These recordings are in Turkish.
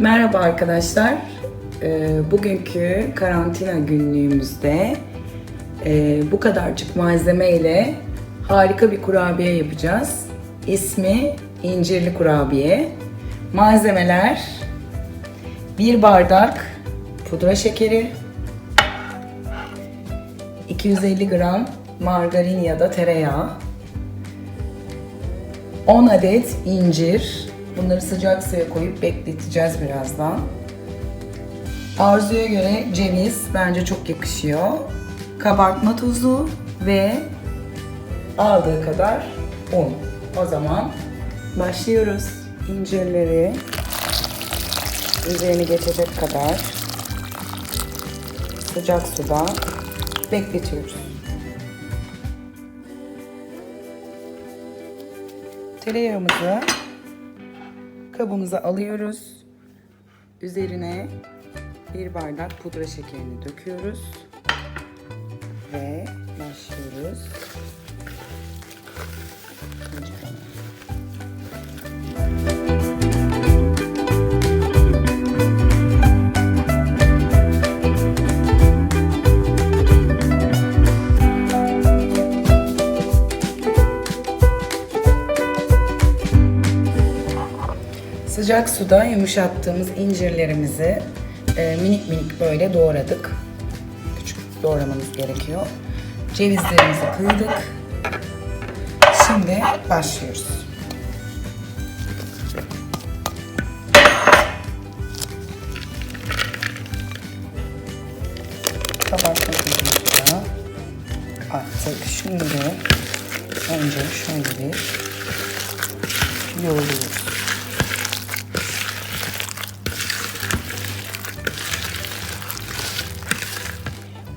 Merhaba arkadaşlar. Ee, bugünkü karantina günlüğümüzde e, bu kadarcık malzeme ile harika bir kurabiye yapacağız. İsmi incirli kurabiye. Malzemeler 1 bardak pudra şekeri, 250 gram margarin ya da tereyağı, 10 adet incir. Bunları sıcak suya koyup bekleteceğiz birazdan. Arzuya göre ceviz bence çok yakışıyor. Kabartma tozu ve aldığı kadar un. O zaman başlıyoruz. İncirleri üzerini geçecek kadar sıcak suda bekletiyoruz. Tereyağımızı kabımıza alıyoruz. Üzerine bir bardak pudra şekerini döküyoruz. Ve başlıyoruz. Sıcak suda yumuşattığımız incirlerimizi e, minik minik böyle doğradık. Küçük doğramamız gerekiyor. Cevizlerimizi kıydık. Şimdi başlıyoruz. Kabartma tuzumuzu attık. Şimdi önce şöyle bir yoğuruyoruz.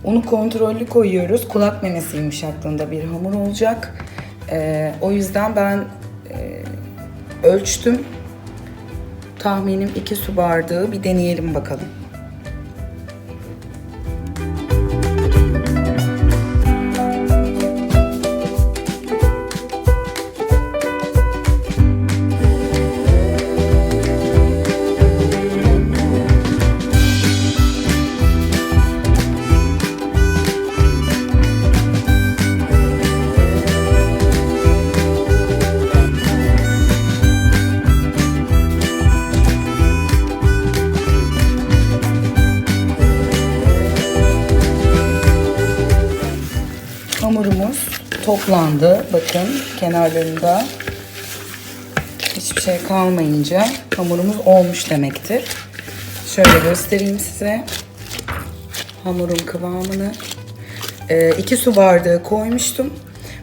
Unu kontrollü koyuyoruz. Kulak memesi yumuşaklığında bir hamur olacak. Ee, o yüzden ben e, ölçtüm. Tahminim 2 su bardağı. Bir deneyelim bakalım. Toplandı. Bakın kenarlarında hiçbir şey kalmayınca hamurumuz olmuş demektir. Şöyle göstereyim size hamurun kıvamını. Ee, iki su bardağı koymuştum.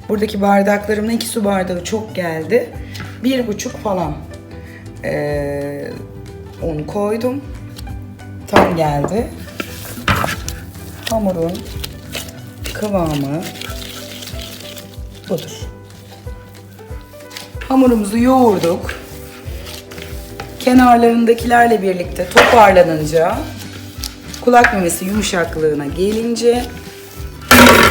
Buradaki bardaklarımla iki su bardağı çok geldi. Bir buçuk falan ee, un koydum. Tam geldi. Hamurun kıvamı budur. Hamurumuzu yoğurduk. Kenarlarındakilerle birlikte toparlanınca kulak memesi yumuşaklığına gelince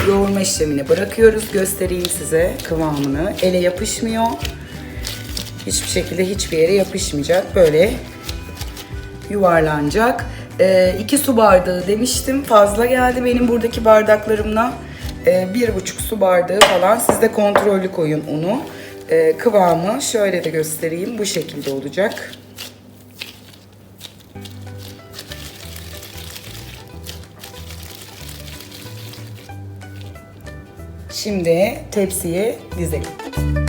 yoğurma işlemini bırakıyoruz. Göstereyim size kıvamını. Ele yapışmıyor. Hiçbir şekilde hiçbir yere yapışmayacak. Böyle yuvarlanacak. 2 su bardağı demiştim. Fazla geldi benim buradaki bardaklarımla. Ee, bir buçuk su bardağı falan. Siz de kontrollü koyun unu. Ee, kıvamı şöyle de göstereyim. Bu şekilde olacak. Şimdi tepsiye dizelim.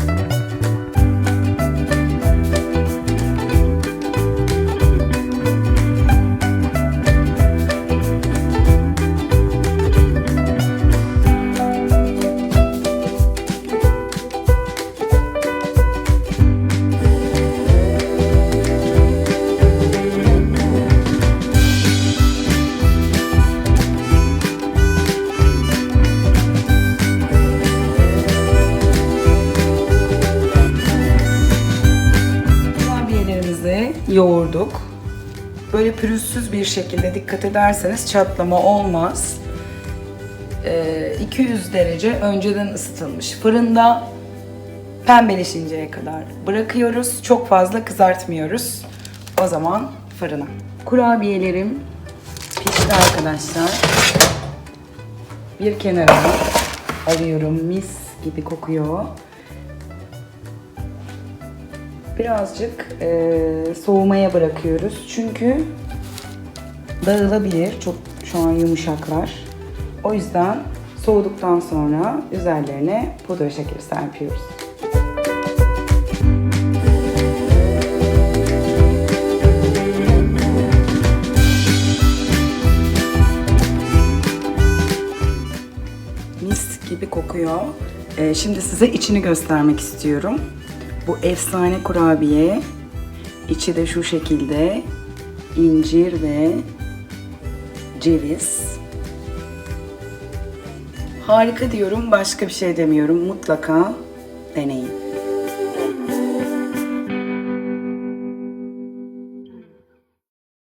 Yoğurduk. Böyle pürüzsüz bir şekilde dikkat ederseniz çatlama olmaz. Ee, 200 derece önceden ısıtılmış fırında pembeleşinceye kadar bırakıyoruz. Çok fazla kızartmıyoruz. O zaman fırına. Kurabiyelerim pişti arkadaşlar. Bir kenara alıyorum. Mis gibi kokuyor. Birazcık eee, soğumaya bırakıyoruz. Çünkü dağılabilir. Çok şu an yumuşaklar. O yüzden soğuduktan sonra üzerlerine pudra şekeri serpiyoruz. Mis gibi kokuyor. Ee, şimdi size içini göstermek istiyorum. Bu efsane kurabiye. İçi de şu şekilde incir ve ceviz. Harika diyorum, başka bir şey demiyorum. Mutlaka deneyin.